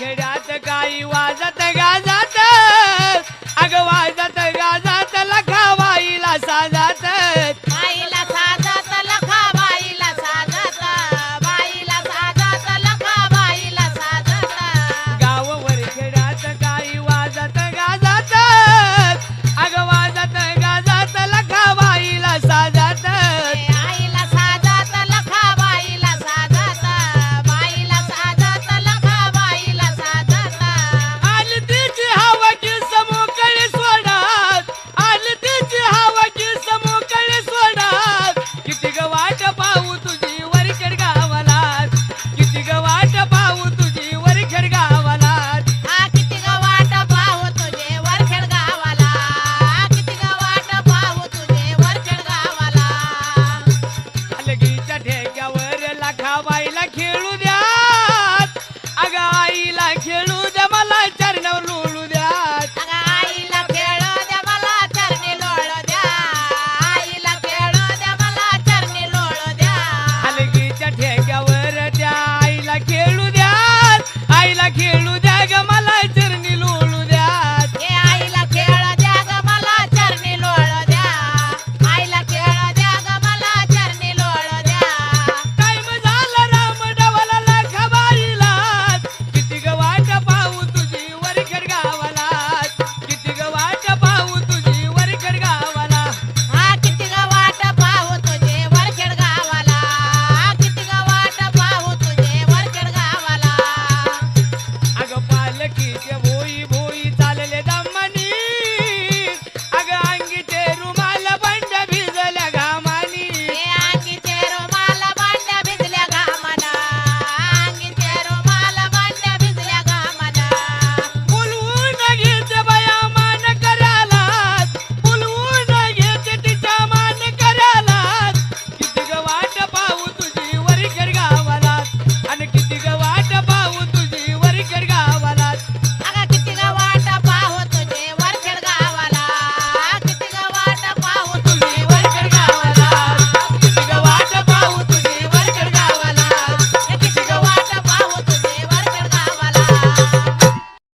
आखड्यात काही वाजत गाजत अग वाजत